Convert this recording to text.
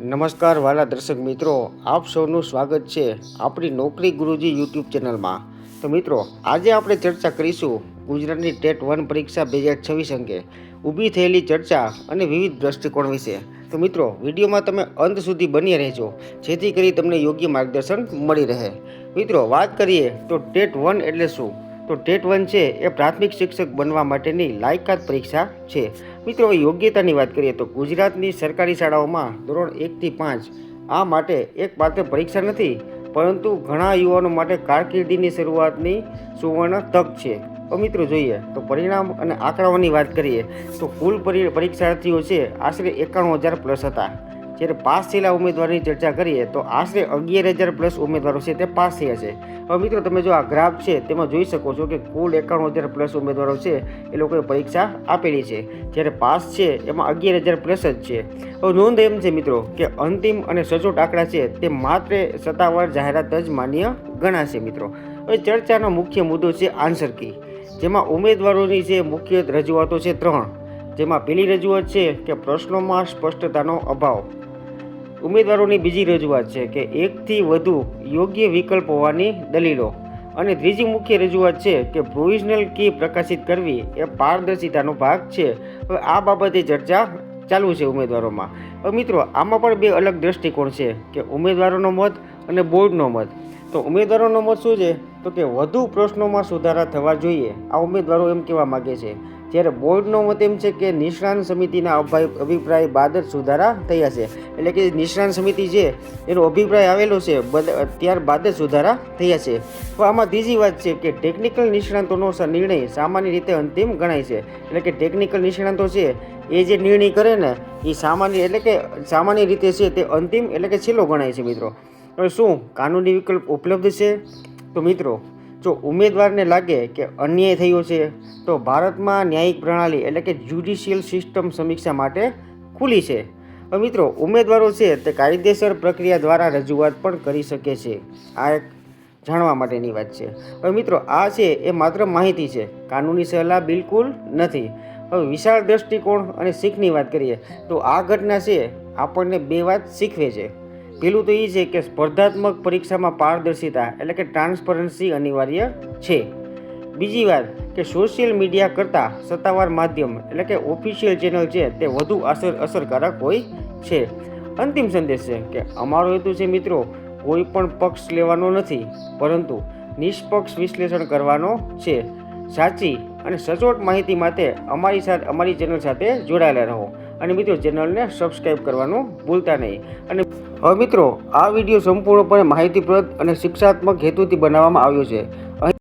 નમસ્કાર વાલા દર્શક મિત્રો, આપ સૌનું સ્વાગત છે આપણી નોકરી ગુરુજી યુટ્યુબ ચેનલમાં. તો મિત્રો, આજે આપણે ચર્ચા કરીશું ગુજરાતની ટેટ વન પરીક્ષા બે હજાર છવ્વીસ અંગે. ઊભી થયેલી ચર્ચા અને વિવિધ દ્રષ્ટિકોણ વિશે. તો મિત્રો, વિડીયોમાં તમે અંત સુધી બની રહેજો, જેથી કરી તમને યોગ્ય માર્ગદર્શન મળી રહે. મિત્રો, વાત કરીએ તો ટેટ વન એટલે શું? તો ટેટ વન છે એ પ્રાથમિક શિક્ષક બનવા માટેની લાયકાત પરીક્ષા છે. મિત્રો યોગ્યતાની વાત કરીએ તો ગુજરાતની સરકારી શાળાઓમાં ધોરણ એકથી પાંચ આ માટે એક માત્ર પરીક્ષા નથી, પરંતુ ઘણા યુવાનો માટે કારકિર્દીની શરૂઆતની સુવર્ણ તક છે. તો મિત્રો, જોઈએ તો પરિણામ અને આંકડાઓની વાત કરીએ તો કુલ પરી, પરીક્ષાર્થીઓ છે આશરે એકાણું હજાર પ્લસ હતા. જ્યારે પાસ થયેલા ઉમેદવારની ચર્ચા કરીએ તો આશરે અગિયાર હજાર પ્લસ ઉમેદવારો છે તે પાસ થયા છે. હવે મિત્રો, તમે જો આ ગ્રાફ છે તેમાં જોઈ શકો છો કે કુલ એકાણું હજાર પ્લસ ઉમેદવારો છે એ લોકોએ પરીક્ષા આપેલી છે. જ્યારે પાસ છે એમાં અગિયાર હજાર પ્લસ જ છે. હવે નોંધ એમ છે મિત્રો કે અંતિમ અને સચોટ આંકડા છે તે માત્ર સત્તાવાર જાહેરાત જ માન્ય ગણાશે મિત્રો. હવે ચર્ચાનો મુખ્ય મુદ્દો છે આન્સર કી. જેમાં ઉમેદવારોની જે મુખ્ય રજૂઆતો છે ત્રણ. જેમાં પહેલી રજૂઆત છે કે પ્રશ્નોમાં સ્પષ્ટતાનો અભાવ. ઉમેદવારોની બીજી રજૂઆત છે કે એકથી વધુ યોગ્ય વિકલ્પ હોવાની દલીલો. અને ત્રીજી મુખ્ય રજૂઆત છે કે પ્રોવિઝનલ કી પ્રકાશિત કરવી એ પારદર્શિતાનો ભાગ છે. હવે આ બાબતે ચર્ચા ચાલુ છે ઉમેદવારોમાં. હવે મિત્રો, આમાં પણ બે અલગ દ્રષ્ટિકોણ છે કે ઉમેદવારોનો મત અને બોર્ડનો મત. તો ઉમેદવારોનો મત શું છે? તો કે વધુ પ્રશ્નોમાં સુધારા થવા જોઈએ. આ ઉમેદવારો એમ કહેવા માગે છે. જ્યારે બોર્ડનો મત એમ છે કે નિષ્ણાંત સમિતિના અભિ- અભિપ્રાય બાદ જ સુધારા થયા છે. એટલે કે નિષ્ણાંત સમિતિ છે એનો અભિપ્રાય આવેલો છે, બદ- ત્યારબાદ જ સુધારા થયા છે. પણ આમાં ત્રીજી વાત છે કે ટેકનિકલ નિષ્ણાંતોનો નિર્ણય સામાન્ય રીતે અંતિમ ગણાય છે. એટલે કે ટેકનિકલ નિષ્ણાંતો છે, એ જે નિર્ણય કરે ને, એ સામાન્ય, એટલે કે સામાન્ય રીતે છે તે અંતિમ, એટલે કે છેલ્લો ગણાય છે મિત્રો. હવે શું કાનૂની વિકલ્પ ઉપલબ્ધ છે? તો મિત્રો, જો ઉમેદવારને લાગે કે અન્યાય થયો છે, તો ભારતમાં ન્યાયિક પ્રણાલી, એટલે કે જ્યુડિશિયલ સિસ્ટમ સમીક્ષા માટે ખુલી છે. મિત્રો, ઉમેદવારો છે તે કાયદેસર પ્રક્રિયા દ્વારા રજૂઆત પણ કરી શકે છે. આ એક જાણવા માટેની વાત છે. હવે મિત્રો, આ છે એ માત્ર માહિતી છે. કાનૂની સલાહ બિલકુલ નથી. હવે વિશાળ દ્રષ્ટિકોણ અને શીખની વાત કરીએ, તો આ ઘટના છે, આપણને બે વાત શીખવે છે. પેલું તો એ છે કે સ્પર્ધાત્મક પરીક્ષામાં પારદર્શિતા એટલે કે ટ્રાન્સપરન્સી અનિવાર્ય છે. બીજી વાત કે સોશિયલ મીડિયા કરતાં સત્તાવાર માધ્યમ એટલે કે ઓફિશિયલ ચેનલ છે તે વધુ અસર અસરકારક હોય છે. અંતિમ સંદેશ છે કે અમારો હેતુ છે મિત્રો કોઈ પણ પક્ષ લેવાનો નથી, પરંતુ નિષ્પક્ષ વિશ્લેષણ કરવાનો છે. સાચી અને સચોટ માહિતી માટે અમારી સાથે અમારી ચેનલ સાથે જોડાયેલા રહો. અને મિત્રો ચેનલને સબસ્ક્રાઈબ કરવાનું ભૂલતા નહીં. અને હવે મિત્રો, આ વીડિયો સંપૂર્ણપણે માહિતીપ્રદ અને શિક્ષાત્મક હેતુથી બનાવવામાં આવ્યો છે.